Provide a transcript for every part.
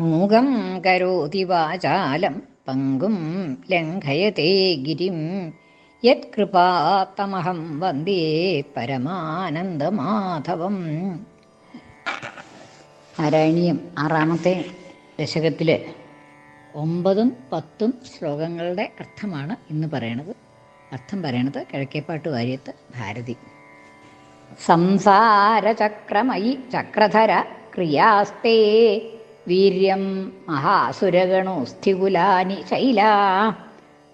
മൂകം കരോതി വാചാലം പങ്കും ലംഘയത്തെ ഗിരിം. യത്കൃപാത്തമഹം വന്ദേ പരമാനന്ദമാധവം. നാരായണീയം ആറാമത്തെ ദശകത്തിലെ ഒമ്പതും പത്തും ശ്ലോകങ്ങളുടെ അർത്ഥമാണ് ഇന്ന് പറയണത്. അർത്ഥം പറയണത് കിഴക്കേപ്പാട്ട് വാര്യത്ത് ഭാരതി. സംസാരചക്രമയി ചക്രധര ക്രിയാസ്തേ വീര്യം മഹാസുരഗണോസ്ഥികുലാനി ശൈലാ.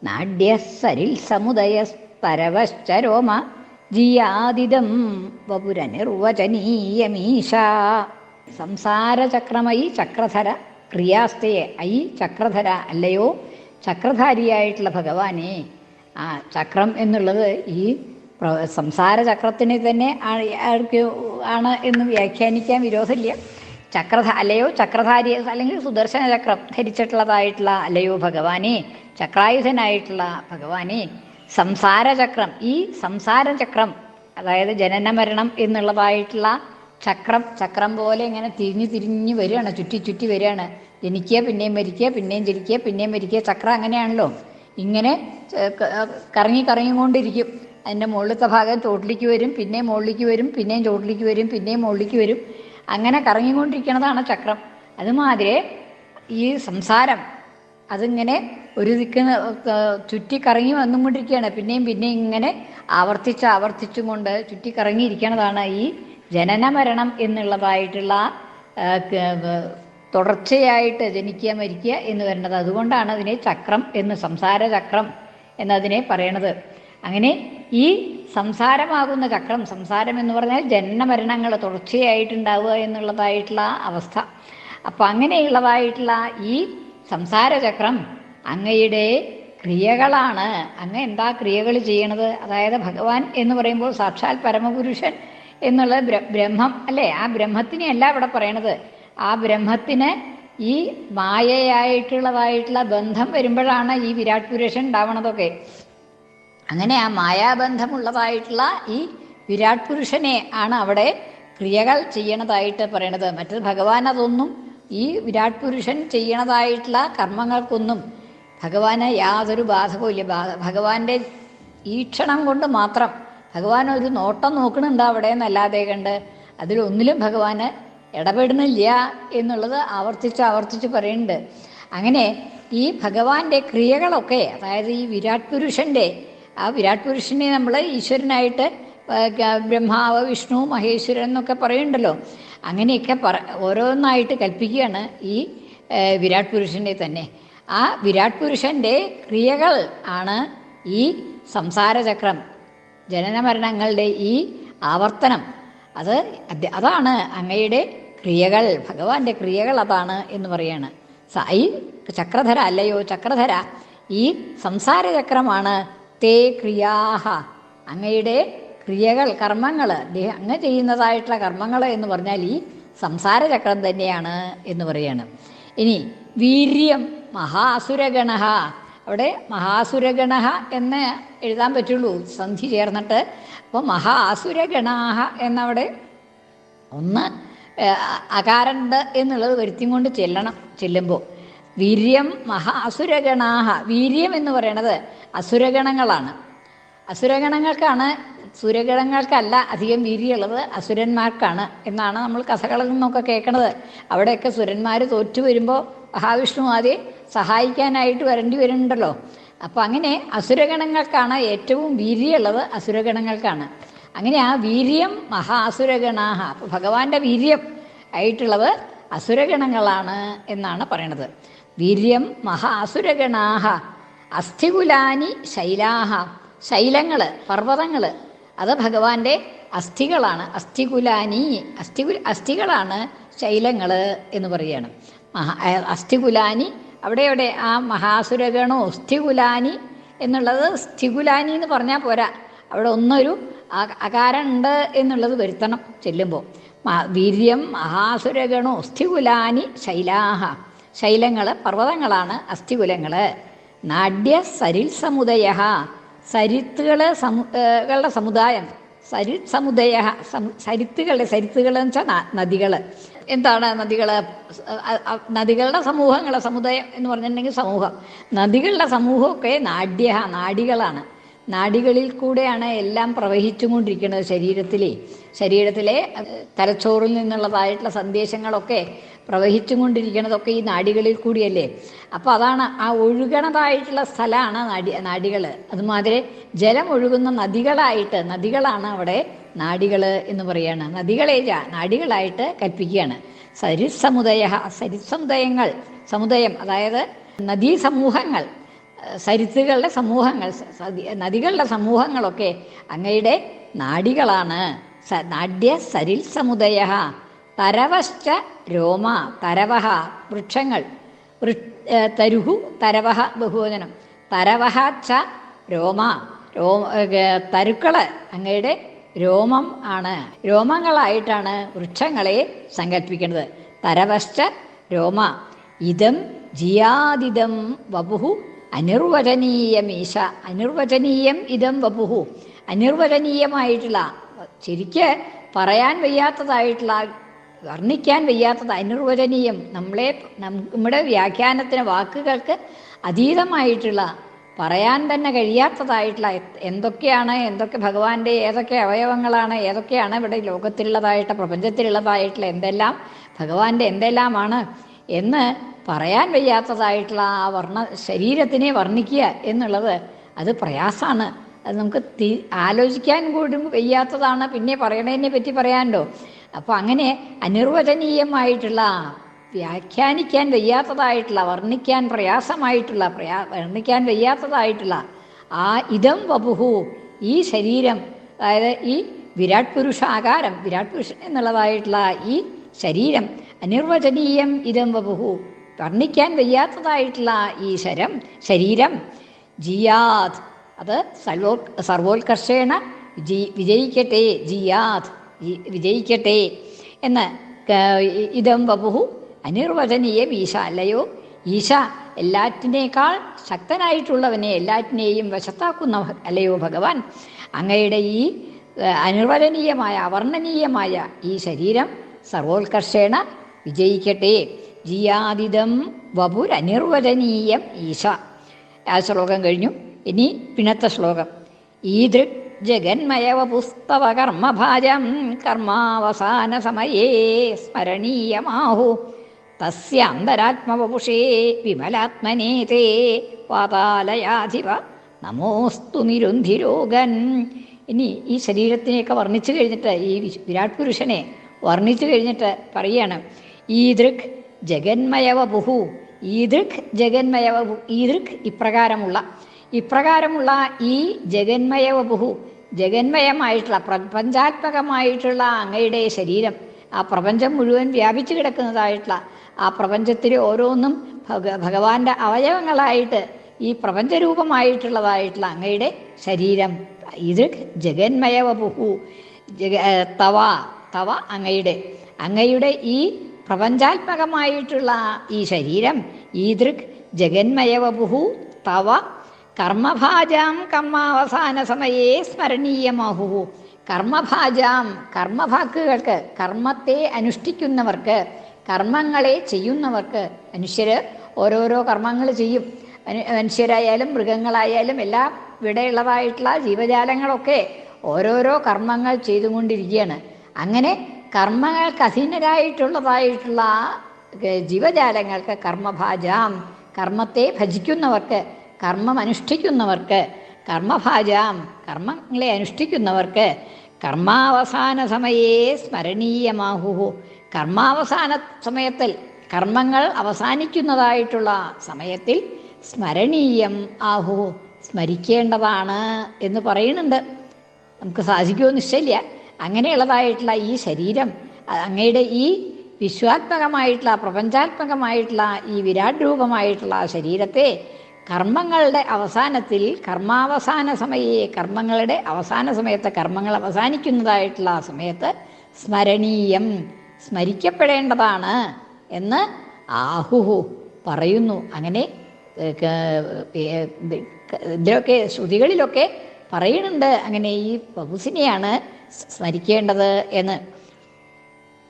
നാഡ്യസരിൽ സമുദയസ്തരവശ്ചരോമ ജിയാദിദം വപുരനിർവചനീയമീശ സംസാരചക്രമയി ചക്രധര ക്രിയാസ്ഥയെ ഐ ചക്രധര അല്ലയോ? ചക്രധാരിയായിട്ടുള്ള ഭഗവാനെ. ആ ചക്രം എന്നുള്ളത് ഈ സംസാര ചക്രത്തിനെ തന്നെ ആണ് എന്ന് വ്യാഖ്യാനിക്കാൻ വിരോധമില്ല. ചക്രധ അല്ലയോ ചക്രധാരി അല്ലെങ്കിൽ സുദർശന ചക്രം ധരിച്ചിട്ടുള്ളതായിട്ടുള്ള അല്ലയോ ഭഗവാനെ ചക്രായുധനായിട്ടുള്ള ഭഗവാനെ സംസാരചക്രം ഈ സംസാരചക്രം അതായത് ജനന മരണം എന്നുള്ളതായിട്ടുള്ള ചക്രം ചക്രം പോലെ ഇങ്ങനെ തിരിഞ്ഞു തിരിഞ്ഞു വരികയാണ് ചുറ്റി ചുറ്റി വരികയാണ്. ജനിക്കുക പിന്നെയും മരിക്കുക പിന്നെയും ജനിക്കുക പിന്നെയും മരിക്കുക ചക്രം അങ്ങനെയാണല്ലോ. ഇങ്ങനെ കറങ്ങി കറങ്ങിക്കൊണ്ടിരിക്കും. അതിന്റെ മുകളിലത്തെ ഭാഗം ചോട്ടിലേക്ക് വരും പിന്നെയും മുകളിലേക്ക് വരും പിന്നെയും ചോട്ടിലേക്ക് വരും പിന്നെയും മുകളിലേക്ക് വരും. അങ്ങനെ കറങ്ങിക്കൊണ്ടിരിക്കുന്നതാണ് ചക്രം. അതുമാതിരി ഈ സംസാരം അതിങ്ങനെ ഒരു ദിക്കുന്ന ചുറ്റി കറങ്ങി വന്നുകൊണ്ടിരിക്കുകയാണ്. പിന്നെയും പിന്നെയും ഇങ്ങനെ ആവർത്തിച്ച് ആവർത്തിച്ചും കൊണ്ട് ചുറ്റി കറങ്ങിയിരിക്കുന്നതാണ് ഈ ജനന മരണം എന്നുള്ളതായിട്ടുള്ള തുടർച്ചയായിട്ട് ജനിക്കുക മരിക്കുക എന്ന് വരുന്നത് അതുകൊണ്ടാണ് അതിനെ ചക്രം എന്ന് സംസാര ചക്രം എന്നതിനെ പറയണത്. അങ്ങനെ ഈ സംസാരമാകുന്ന ചക്രം സംസാരം എന്ന് പറഞ്ഞാൽ ജനന മരണങ്ങൾ തുടർച്ചയായിട്ടുണ്ടാവുക എന്നുള്ളതായിട്ടുള്ള അവസ്ഥ. അപ്പം അങ്ങനെയുള്ളതായിട്ടുള്ള ഈ സംസാരചക്രം അങ്ങയുടെ ക്രിയകളാണ്. അങ്ങ് എന്താ ക്രിയകൾ ചെയ്യണത്? അതായത് ഭഗവാൻ എന്ന് പറയുമ്പോൾ സാക്ഷാൽ പരമപുരുഷൻ എന്നുള്ളത് ബ്രഹ്മം അല്ലേ? ആ ബ്രഹ്മത്തിനെയല്ല ഇവിടെ പറയണത്. ആ ബ്രഹ്മത്തിന് ഈ മായയായിട്ടുള്ളതായിട്ടുള്ള ബന്ധം വരുമ്പോഴാണ് ഈ വിരാട് പുരുഷൻ ഉണ്ടാവണതൊക്കെ. അങ്ങനെ ആ മായാബന്ധമുള്ളതായിട്ടുള്ള ഈ വിരാട് പുരുഷനെ ആണ് അവിടെ ക്രിയകൾ ചെയ്യണതായിട്ട് പറയണത്. മറ്റത് ഭഗവാൻ അതൊന്നും ഈ വിരാട് പുരുഷൻ ചെയ്യണതായിട്ടുള്ള കർമ്മങ്ങൾക്കൊന്നും ഭഗവാന് യാതൊരു ബാധകവും ഇല്ല. ബാധ- ഭഗവാന്റെ ഈക്ഷണം കൊണ്ട് മാത്രം ഭഗവാൻ ഒരു നോട്ടം നോക്കണുണ്ട് അവിടെ എന്നല്ലാതെ കണ്ട് അതിലൊന്നിലും ഭഗവാന് ഇടപെടുന്നില്ല എന്നുള്ളത് ആവർത്തിച്ച് ആവർത്തിച്ച് പറയുന്നുണ്ട് അങ്ങനെ ഈ ഭഗവാന്റെ ക്രിയകളൊക്കെ അതായത് ഈ വിരാട് പുരുഷന്റെ ആ വിരാട് പുരുഷനെ നമ്മൾ ഈശ്വരനായിട്ട് ബ്രഹ്മാവ് വിഷ്ണു മഹേശ്വരൻ എന്നൊക്കെ പറയുന്നുണ്ടല്ലോ. അങ്ങനെയൊക്കെ പറ ഓരോന്നായിട്ട് കൽപ്പിക്കുകയാണ് ഈ വിരാട് പുരുഷന്റെ തന്നെ. ആ വിരാട് പുരുഷന്റെ ക്രിയകൾ ആണ് ഈ സംസാരചക്രം ജനനമരണങ്ങളുടെ ഈ ആവർത്തനം. അത് അതാണ് അങ്ങയുടെ ക്രിയകൾ ഭഗവാന്റെ ക്രിയകൾ അതാണ് എന്ന് പറയാണ്. സായി ചക്രധര അല്ലയോ ചക്രധര ഈ സംസാരചക്രമാണ് തേ ക്രിയാഹ. അങ്ങയുടെ ക്രിയകൾ കർമ്മങ്ങൾ. അങ്ങ് ചെയ്യുന്നതായിട്ടുള്ള കർമ്മങ്ങൾ എന്ന് പറഞ്ഞാൽ ഈ സംസാരചക്രം തന്നെയാണ് എന്ന് പറയാണ്. ഇനി വീര്യം മഹാസുരഗണ അവിടെ മഹാസുരഗണ എന്ന് എഴുതാൻ പറ്റുള്ളൂ. സന്ധി ചേർന്നിട്ട്. അപ്പോൾ മഹാസുരഗണാഹ എന്നവിടെ ഒന്ന് അകാരണ്ട് എന്നുള്ളത് വരുത്തിയും കൊണ്ട് ചെല്ലണം ചെല്ലുമ്പോൾ. വീര്യം മഹാ അസുരഗണാഹ. വീര്യം എന്ന് പറയണത് അസുരഗണങ്ങളാണ്. അസുരഗണങ്ങൾക്കാണ് സുരഗണങ്ങൾക്കല്ല അധികം വീര്യമുള്ളത് അസുരന്മാർക്കാണ് എന്നാണ് നമ്മൾ കഥകളിൽ നിന്നൊക്കെ കേൾക്കണത്. അവിടെയൊക്കെ സുരന്മാർ തോറ്റു വരുമ്പോൾ മഹാവിഷ്ണു ആദ്യം സഹായിക്കാനായിട്ട് വരേണ്ടി വരുന്നുണ്ടല്ലോ. അപ്പം അങ്ങനെ അസുരഗണങ്ങൾക്കാണ് ഏറ്റവും വീര്യമുള്ളത് അസുരഗണങ്ങൾക്കാണ്. അങ്ങനെ ആ വീര്യം മഹാ അസുരഗണാഹ. അപ്പോൾ ഭഗവാന്റെ വീര്യം ആയിട്ടുള്ളത് അസുരഗണങ്ങളാണ് എന്നാണ് പറയണത്. വീര്യം മഹാസുരഗണാഹ അസ്ഥികുലാനി ശൈലാഹ ശൈലങ്ങൾ പർവതങ്ങൾ അത് ഭഗവാന്റെ അസ്ഥികളാണ്. അസ്ഥികുലാനി അസ്ഥികു അസ്ഥികളാണ് ശൈലങ്ങൾ എന്ന് പറയുകയാണ്. മഹാ അസ്ഥികുലാനി അവിടെ അവിടെ ആ മഹാസുരഗണോ സ്ഥികുലാനി എന്നുള്ളത് സ്ഥികുലാനി എന്ന് പറഞ്ഞാൽ പോരാ. അവിടെ ഒന്നൊരു അകാരമുണ്ട് എന്നുള്ളത് വരുത്തണം ചെല്ലുമ്പോൾ വീര്യം മഹാസുരഗണോ സ്ഥികുലാനി ശൈലാഹ. ശൈലങ്ങൾ പർവതങ്ങളാണ് അസ്ഥികുലങ്ങൾ നാട്യ സരിൽ സമുദയ സരിത്തുകൾ സമുകളുടെ സമുദായം. സരിത് സമുദയ സമു സരിത്തുകളുടെ സരിത്തുകൾ എന്ന് വെച്ചാൽ നദികൾ എന്താണ് നദികൾ നദികളുടെ സമൂഹങ്ങളെ സമുദായം എന്ന് പറഞ്ഞിട്ടുണ്ടെങ്കിൽ സമൂഹം. നദികളുടെ സമൂഹമൊക്കെ നാഡ്യ നാഡികളാണ് നാഡികളിൽ കൂടെയാണ് എല്ലാം പ്രവഹിച്ചുകൊണ്ടിരിക്കുന്നത് ശരീരത്തിലെ. ശരീരത്തിലെ തലച്ചോറിൽ നിന്നുള്ളതായിട്ടുള്ള സന്ദേശങ്ങളൊക്കെ പ്രവഹിച്ചുകൊണ്ടിരിക്കുന്നതൊക്കെ ഈ നാടികളിൽ കൂടിയല്ലേ? അപ്പോൾ അതാണ് ആ ഒഴുകണതായിട്ടുള്ള സ്ഥലമാണ് നാടി നാടികൾ അതുമാതിരി ജലം ഒഴുകുന്ന നദികളായിട്ട് നദികളാണ് അവിടെ നാടികൾ എന്ന് പറയാണ്. നദികളെ നാടികളായിട്ട് കൽപ്പിക്കുകയാണ്. സരിസമുദയ സരിസമുദയങ്ങൾ സമുദയം അതായത് നദീ സമൂഹങ്ങൾ സരിത്തുകളുടെ സമൂഹങ്ങൾ നദികളുടെ സമൂഹങ്ങളൊക്കെ അങ്ങയുടെ നാടികളാണ്. നാട്യ സരിൽ സമുദയ തരവശ്ച രോമ തരവഹ വൃക്ഷങ്ങൾ. തരുഹു തരവഹ ബഹുവചനം. തരവഹ ച രോമ. രോമ തരുക്കൾ അങ്ങയുടെ രോമം ആണ്. രോമങ്ങളായിട്ടാണ് വൃക്ഷങ്ങളെ സങ്കല്പിക്കുന്നത്. തരവശ്ച രോമ. ഇതം ജിയാദിതം വപുഹു അനിർവചനീയമീശ. അനിർവചനീയം ഇതം വപുഹു. അനിർവചനീയമായിട്ടുള്ള ശരിക്ക് പറയാൻ വയ്യാത്തതായിട്ടുള്ള വർണിക്കാൻ വയ്യാത്തത് അനിർവചനീയം നമ്മളെ നമ്മുടെ വ്യാഖ്യാനത്തിന് വാക്കുകൾക്ക് അതീതമായിട്ടുള്ള പറയാൻ തന്നെ കഴിയാത്തതായിട്ടുള്ള എന്തൊക്കെയാണ് എന്തൊക്കെ ഭഗവാന്റെ ഏതൊക്കെ അവയവങ്ങളാണ് ഏതൊക്കെയാണ് ഇവിടെ ലോകത്തിലുള്ളതായിട്ട് പ്രപഞ്ചത്തിലുള്ളതായിട്ടുള്ള എന്തെല്ലാം ഭഗവാന്റെ എന്തെല്ലാമാണ് എന്ന് പറയാൻ വയ്യാത്തതായിട്ടുള്ള ആ വർണ ശരീരത്തിനെ വർണിക്കുക എന്നുള്ളത് അത് പ്രയാസമാണ്. അത് നമുക്ക് ആലോചിക്കാൻ കൂടി വയ്യാത്തതാണ്. പിന്നെ പറയണതിനെ പറ്റി പറയാനുണ്ടോ? അപ്പോൾ അങ്ങനെ അനിർവചനീയമായിട്ടുള്ള വ്യാഖ്യാനിക്കാൻ വയ്യാത്തതായിട്ടുള്ള വർണിക്കാൻ പ്രയാസമായിട്ടുള്ള പ്രയാ വർണിക്കാൻ വയ്യാത്തതായിട്ടുള്ള ആ ഇതം വപുഹു ഈ ശരീരം അതായത് ഈ വിരാട് പുരുഷ ആകാരം വിരാട് പുരുഷൻ എന്നുള്ളതായിട്ടുള്ള ഈ ശരീരം അനിർവചനീയം ഇതം വപുഹു വർണിക്കാൻ വയ്യാത്തതായിട്ടുള്ള ഈ ശരം ശരീരം ജിയാദ് അത് സർവോ സർവോത്കർഷേണ ജി വിജയിക്കട്ടെ ജിയാത് ജി- വിജയിക്കട്ടെ എന്ന് ഇതം വപുഹു അനിർവചനീയം ഈശ അല്ലയോ? ഈശ എല്ലാറ്റിനേക്കാൾ ശക്തനായിട്ടുള്ളവനെ എല്ലാറ്റിനെയും വശത്താക്കുന്ന അല്ലയോ ഭഗവാൻ? അങ്ങയുടെ ഈ അനിർവചനീയമായ അവർണനീയമായ ഈ ശരീരം സർവോത്കർഷേണ വിജയിക്കട്ടെ. ജിയാദിതം വപുരനിർവചനീയം ഈശ. ആ ശ്ലോകം കഴിഞ്ഞു. ഇനി പിന്നത്തെ ശ്ലോകം. ഈദൃക് ജഗന്മയവ പുസ്തവ കർമ്മഭാജം കർമാവസാന സമയേ സ്മരണീയമാഹു. തസ്യാന്തരാത്മവപുഷേ വിമലാത്മനേ തേ പാതാലയാധിപ. നമോസ്തു നിരുന്ധിരോഗൻ. ഇനി ഈ ശരീരത്തിനെയൊക്കെ വർണിച്ചു കഴിഞ്ഞിട്ട് ഈ വിരാട് പുരുഷനെ വർണിച്ചു കഴിഞ്ഞിട്ട് പറയാണ് ഈദൃക് ജഗന്മയവ ബുഹു ഈദൃക് ജഗന്മയവ ഈദൃക് ഇപ്രകാരമുള്ള ഇപ്രകാരമുള്ള ഈ ജഗന്മയവ ബുഹു ജഗന്മയമായിട്ടുള്ള പ്രപഞ്ചാത്മകമായിട്ടുള്ള അങ്ങയുടെ ശരീരം ആ പ്രപഞ്ചം മുഴുവൻ വ്യാപിച്ചു കിടക്കുന്നതായിട്ടുള്ള ആ പ്രപഞ്ചത്തിലെ ഓരോന്നും ഭഗ ഭഗവാന്റെ അവയവങ്ങളായിട്ട് ഈ പ്രപഞ്ചരൂപമായിട്ടുള്ളതായിട്ടുള്ള അങ്ങയുടെ ശരീരം. ഇത് ജഗന്മയവ ബുഹു ജഗ തവ തവ അങ്ങയുടെ. അങ്ങയുടെ ഈ പ്രപഞ്ചാത്മകമായിട്ടുള്ള ഈ ശരീരം ഈദൃക് ജഗന്മയവപുഹു തവ കർമ്മഭാജാം കർമാവസാന സമയേ സ്മരണീയമാഹു. കർമ്മഭാജാം കർമ്മഭാക്കുകൾക്ക് കർമ്മത്തെ അനുഷ്ഠിക്കുന്നവർക്ക് കർമ്മങ്ങളെ ചെയ്യുന്നവർക്ക് മനുഷ്യർ ഓരോരോ കർമ്മങ്ങൾ ചെയ്യും. മനു- മനുഷ്യരായാലും മൃഗങ്ങളായാലും എല്ലാം ഇവിടെയുള്ളതായിട്ടുള്ള ജീവജാലങ്ങളൊക്കെ ഓരോരോ കർമ്മങ്ങൾ ചെയ്തുകൊണ്ടിരിക്കുകയാണ്. അങ്ങനെ കർമ്മങ്ങൾക്ക് അധീനരായിട്ടുള്ളതായിട്ടുള്ള ജീവജാലങ്ങൾക്ക് കർമ്മഭാജാം കർമ്മത്തെ ഭജിക്കുന്നവർക്ക് കർമ്മം അനുഷ്ഠിക്കുന്നവർക്ക് കർമ്മഭാജാം കർമ്മങ്ങളെ അനുഷ്ഠിക്കുന്നവർക്ക് കർമാവസാന സമയേ സ്മരണീയമാഹു കർമാവസാന സമയത്തിൽ കർമ്മങ്ങൾ അവസാനിക്കുന്നതായിട്ടുള്ള സമയത്തിൽ സ്മരണീയം ആഹു സ്മരിക്കേണ്ടതാണ് എന്ന് പറയുന്നുണ്ട്. നമുക്ക് സാധിക്കുമോ നിശ്ചയില്ല. അങ്ങനെയുള്ളതായിട്ടുള്ള ഈ ശരീരം അങ്ങയുടെ ഈ വിശ്വാത്മകമായിട്ടുള്ള പ്രപഞ്ചാത്മകമായിട്ടുള്ള ഈ വിരാട് രൂപമായിട്ടുള്ള ശരീരത്തെ കർമ്മങ്ങളുടെ അവസാനത്തിൽ കർമാവസാന സമയേ കർമ്മങ്ങളുടെ അവസാന സമയത്ത് കർമ്മങ്ങൾ അവസാനിക്കുന്നതായിട്ടുള്ള ആ സമയത്ത് സ്മരണീയം സ്മരിക്കപ്പെടേണ്ടതാണ് എന്ന് ആഹുഹു പറയുന്നു. അങ്ങനെ ഇതിലൊക്കെ ശ്രുതികളിലൊക്കെ പറയുന്നുണ്ട്. അങ്ങനെ ഈ പബുസിനെയാണ് സ്മരിക്കേണ്ടത് എന്ന്.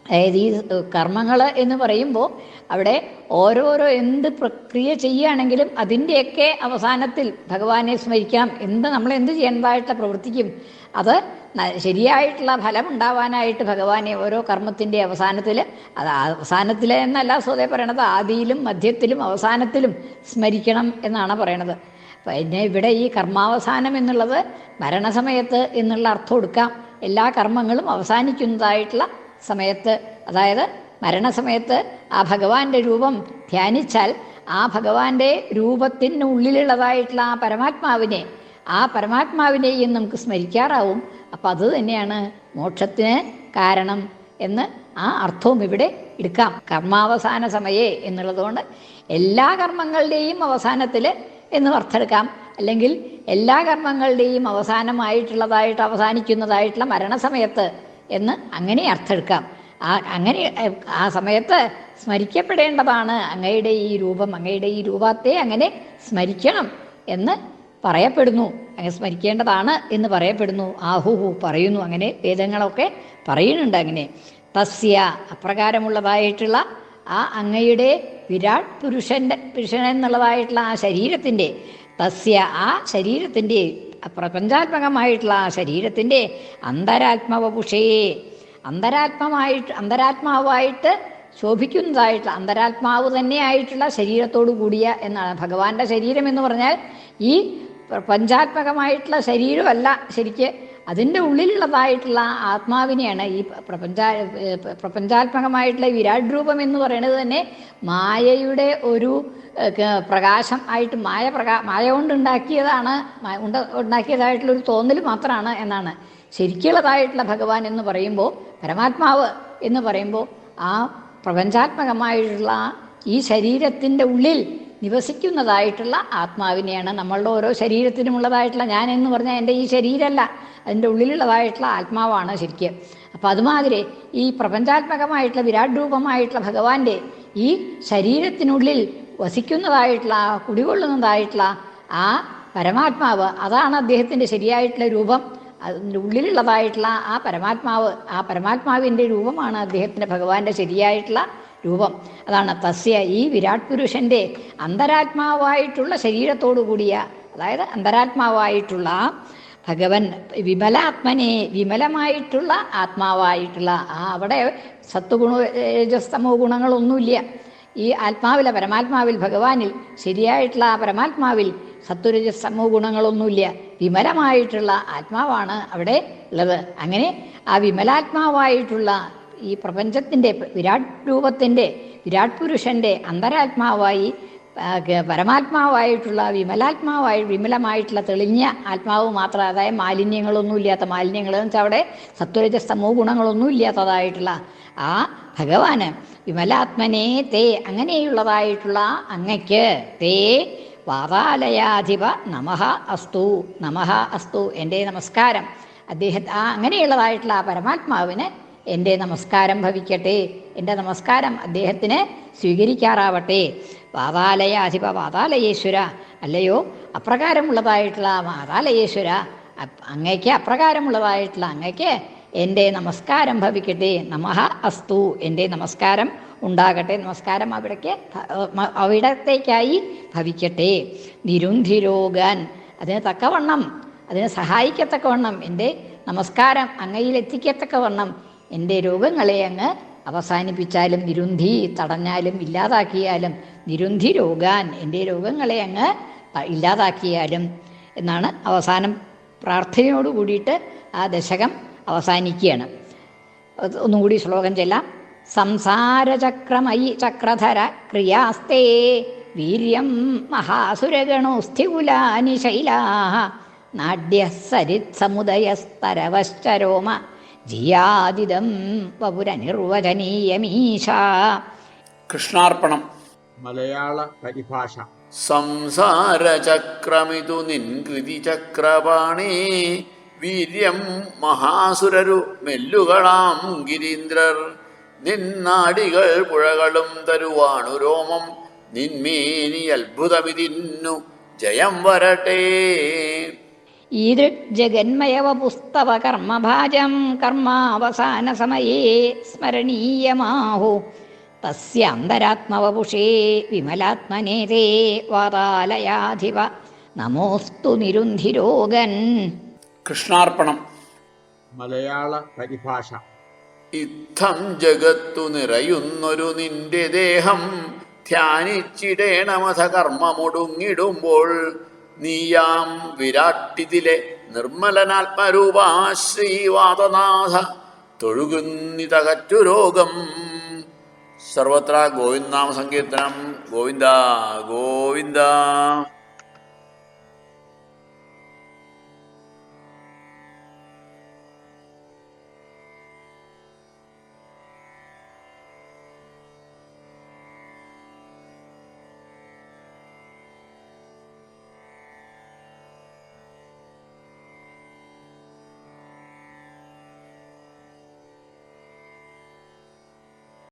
അതായത് ഈ കർമ്മങ്ങൾ എന്ന് പറയുമ്പോൾ അവിടെ ഓരോരോ എന്ത് പ്രക്രിയ ചെയ്യുകയാണെങ്കിലും അതിന്റെയൊക്കെ അവസാനത്തിൽ ഭഗവാനെ സ്മരിക്കാം. എന്ത് നമ്മൾ എന്ത് ചെയ്യേണ്ടതായിട്ട് പ്രവർത്തിക്കും? അത് ശരിയായിട്ടുള്ള ഫലം ഉണ്ടാവാനായിട്ട് ഭഗവാനെ ഓരോ കർമ്മത്തിന്റെ അവസാനത്തിൽ അത് അവസാനത്തിൽ എന്നല്ല സ്വതേ പറയണത് ആദിയിലും മധ്യത്തിലും അവസാനത്തിലും സ്മരിക്കണം എന്നാണ് പറയണത്. പിന്നെ ഇവിടെ ഈ കർമാവസാനം എന്നുള്ളത് മരണസമയത്ത് എന്നുള്ള അർത്ഥം കൊടുക്കാം. എല്ലാ കർമ്മങ്ങളും അവസാനിക്കുന്നതായിട്ടുള്ള സമയത്ത് അതായത് മരണസമയത്ത് ആ ഭഗവാന്റെ രൂപം ധ്യാനിച്ചാൽ ആ ഭഗവാന്റെ രൂപത്തിനുള്ളിലുള്ളതായിട്ടുള്ള ആ പരമാത്മാവിനെ ആ പരമാത്മാവിനെയും നമുക്ക് സ്മരിക്കാറാവും. അപ്പം അത് തന്നെയാണ് മോക്ഷത്തിന് കാരണം എന്ന് ആ അർത്ഥവും ഇവിടെ എടുക്കാം. കർമാവസാന സമയേ എന്നുള്ളതുകൊണ്ട് എല്ലാ കർമ്മങ്ങളുടെയും അവസാനത്തിൽ എന്ന് അർത്ഥമെടുക്കാം. അല്ലെങ്കിൽ എല്ലാ കർമ്മങ്ങളുടെയും അവസാനമായിട്ടുള്ളതായിട്ട് അവസാനിക്കുന്നതായിട്ടുള്ള മരണസമയത്ത് എന്ന് അങ്ങനെ അർത്ഥമെടുക്കാം. ആ അങ്ങനെ ആ സമയത്ത് സ്മരിക്കപ്പെടേണ്ടതാണ്. അങ്ങയുടെ ഈ രൂപം അങ്ങയുടെ ഈ രൂപത്തെ അങ്ങനെ സ്മരിക്കണം എന്ന് പറയപ്പെടുന്നു. അങ്ങനെ സ്മരിക്കേണ്ടതാണ് എന്ന് പറയപ്പെടുന്നു. ആഹുഹു പറയുന്നു. അങ്ങനെ വേദങ്ങളൊക്കെ പറയുന്നുണ്ട് അങ്ങനെ. തസ്യ അപ്രകാരമുള്ളതായിട്ടുള്ള ആ അങ്ങയുടെ വിരാട് പുരുഷന്റെ പുരുഷൻ എന്നുള്ളതായിട്ടുള്ള ആ ശരീരത്തിന്റെ തസ്യ ആ ശരീരത്തിന്റെ പ്രപഞ്ചാത്മകമായിട്ടുള്ള ആ ശരീരത്തിന്റെ അന്തരാത്മവപുഷയെ അന്തരാത്മമായിട്ട് അന്തരാത്മാവായിട്ട് ശോഭിക്കുന്നതായിട്ടുള്ള അന്തരാത്മാവ് തന്നെയായിട്ടുള്ള ശരീരത്തോടു കൂടിയ എന്നാണ്. ഭഗവാന്റെ ശരീരം എന്ന് പറഞ്ഞാൽ ഈ പ്രപഞ്ചാത്മകമായിട്ടുള്ള ശരീരമല്ല ശരിക്ക് അതിന്റെ ഉള്ളിലുള്ളതായിട്ടുള്ള ആത്മാവിനെയാണ് ഈ പ്രപഞ്ച പ്രപഞ്ചാത്മകമായിട്ടുള്ള വിരാട് രൂപം എന്ന് പറയുന്നത് തന്നെ മായയുടെ ഒരു പ്രകാശം ആയിട്ട് മായ പ്രകാ മായ കൊണ്ടുണ്ടാക്കിയതാണ് ഉണ്ട ഉണ്ടാക്കിയതായിട്ടുള്ള ഒരു തോന്നൽ മാത്രമാണ് എന്നാണ്. ശരിക്കുള്ളതായിട്ടുള്ള ഭഗവാൻ എന്ന് പറയുമ്പോൾ പരമാത്മാവ് എന്ന് പറയുമ്പോൾ ആ പ്രപഞ്ചാത്മകമായിട്ടുള്ള ഈ ശരീരത്തിന്റെ ഉള്ളിൽ നിവസിക്കുന്നതായിട്ടുള്ള ആത്മാവിനെയാണ് നമ്മളുടെ ഓരോ ശരീരത്തിനുമുള്ളതായിട്ടുള്ള ഞാൻ എന്ന് പറഞ്ഞാൽ എന്റെ ഈ ശരീരമല്ല അതിന്റെ ഉള്ളിലുള്ളതായിട്ടുള്ള ആത്മാവാണ് ശരിക്കും. അപ്പം അതുമാതിരി ഈ പ്രപഞ്ചാത്മകമായിട്ടുള്ള വിരാട് രൂപമായിട്ടുള്ള ഭഗവാന്റെ ഈ ശരീരത്തിനുള്ളിൽ വസിക്കുന്നതായിട്ടുള്ള കുടികൊള്ളുന്നതായിട്ടുള്ള ആ പരമാത്മാവ് അതാണ് അദ്ദേഹത്തിന്റെ ശരിയായിട്ടുള്ള രൂപം. അതിന്റെ ഉള്ളിലുള്ളതായിട്ടുള്ള ആ പരമാത്മാവ് ആ പരമാത്മാവിന്റെ രൂപമാണ് അദ്ദേഹത്തിന്റെ ഭഗവാന്റെ ശരിയായിട്ടുള്ള രൂപം. അതാണ് തസ്യ ഈ വിരാട് പുരുഷന്റെ അന്തരാത്മാവായിട്ടുള്ള ശരീരത്തോടു കൂടിയ അതായത് അന്തരാത്മാവായിട്ടുള്ള ഭഗവൻ വിമലാത്മനെ വിമലമായിട്ടുള്ള ആത്മാവായിട്ടുള്ള ആ അവിടെ സത്വഗുണ രജസ്തമോ ഗുണങ്ങളൊന്നുമില്ല. ഈ ആത്മാവിലെ പരമാത്മാവിൽ ഭഗവാനിൽ ശരിയായിട്ടുള്ള ആ പരമാത്മാവിൽ സത്വരജസ്തമോ ഗുണങ്ങളൊന്നുമില്ല. വിമലമായിട്ടുള്ള ആത്മാവാണ് അവിടെ ഉള്ളത്. അങ്ങനെ ആ വിമലാത്മാവായിട്ടുള്ള ഈ പ്രപഞ്ചത്തിന്റെ വിരാട് രൂപത്തിന്റെ വിരാട് പുരുഷന്റെ അന്തരാത്മാവായി പരമാത്മാവായിട്ടുള്ള വിമലാത്മാവായി വിമലമായിട്ടുള്ള തെളിഞ്ഞ ആത്മാവ് മാത്രം അതായത് മാലിന്യങ്ങളൊന്നും ഇല്ലാത്ത മാലിന്യങ്ങൾ എന്ന് വെച്ചാൽ അവിടെ സത്വരജസ്തമോ ഗുണങ്ങളൊന്നും ഇല്ലാത്തതായിട്ടുള്ള ആ ഭഗവാന് വിമലാത്മനെ തേ അങ്ങനെയുള്ളതായിട്ടുള്ള അങ്ങയ്ക്ക് തേ വാതാലയാധിപ നമഹ അസ്തു നമഹ അസ്തു എന്റെ നമസ്കാരം. അദ്ദേഹം ആ അങ്ങനെയുള്ളതായിട്ടുള്ള ആ പരമാത്മാവിന് എന്റെ നമസ്കാരം ഭവിക്കട്ടെ. എന്റെ നമസ്കാരം അദ്ദേഹത്തിന് സ്വീകരിക്കാറാവട്ടെ. പാതാലയ അധിപ പാതാലയേശ്വര. അല്ലയോ? അപ്രകാരമുള്ളതായിട്ടുള്ള പാതാലയേശ്വര. അങ്ങയ്ക്ക് അപ്രകാരമുള്ളതായിട്ടുള്ള അങ്ങയ്ക്ക് എന്റെ നമസ്കാരം ഭവിക്കട്ടെ. നമഹ അസ്തു. എന്റെ നമസ്കാരം ഉണ്ടാകട്ടെ. നമസ്കാരം അവിടേക്ക് അവിടത്തേക്കായി ഭവിക്കട്ടെ. നിരുന്ധിരോഗൻ. അതിന് തക്കവണ്ണം അതിനെ സഹായിക്കത്തക്കവണ്ണം എന്റെ നമസ്കാരം അങ്ങയിൽ എത്തിക്കത്തക്കവണ്ണം എന്റെ രോഗങ്ങളെ അങ്ങ് അവസാനിപ്പിച്ചാലും നിരുന്ധി തടഞ്ഞാലും ഇല്ലാതാക്കിയാലും നിരുന്ധി രോഗാൻ എന്റെ രോഗങ്ങളെ അങ്ങ് ഇല്ലാതാക്കിയാലും എന്നാണ് അവസാനം പ്രാർത്ഥനയോട് കൂടിയിട്ട് ആ ദശകം അവസാനിക്കുകയാണ്. ഒന്നുകൂടി ഒന്നും കൂടി ശ്ലോകം ചെല്ലാം. സംസാരചക്രമയി ചക്രധര ക്രിയാസ്തേ വീര്യം മഹാസുരഗണോസ്ഥികുലാനി ശൈലാ സരിത് ജിയാദിദം വപുരനിർവചനീയമീശ. കൃഷ്ണാർപ്പണം. മലയാള പരിഭാഷ. സംസാരചക്രമിതു നിൻകൃതി ചക്രപാണേ വീര്യം മഹാസുരരു മെല്ലുകളാം ഗിരീന്ദ്രർ. നിന്നാടികൾ പുഴകളും തരുവാണു രോമം നിന്മേനി അത്ഭുതമിതിന്നു. ജയം വരട്ടെ. കർമ്മഭാജം കർമാവസാന സമയേ സ്മരണീയമാഹു തസ്യാന്തരാത്മവപുഷേ വിമലാത്മനേതേ വാതാലയാധിപ നമോസ്തു നിരുന്ധിരോഗൻ കൃഷ്ണാർപ്പണം. മലയാള പരിഭാഷ. ഇത്തം ജഗത്തു നിറയുന്നൊരു നിന്റെ ദേഹം ധ്യാനിച്ചിടേണമഥ കർമ്മമൊടുങ്ങിടുമ്പോൾ നീയാം വിരാട്ടിതിലെ നിർമ്മലനാത്മരൂപാ ശ്രീവാദനാഥ തൊഴുകുന്നിതകറ്റു രോഗം സർവത്ര ഗോവിന്ദനാമ സങ്കീർത്തനം ഗോവിന്ദ ഗോവിന്ദ.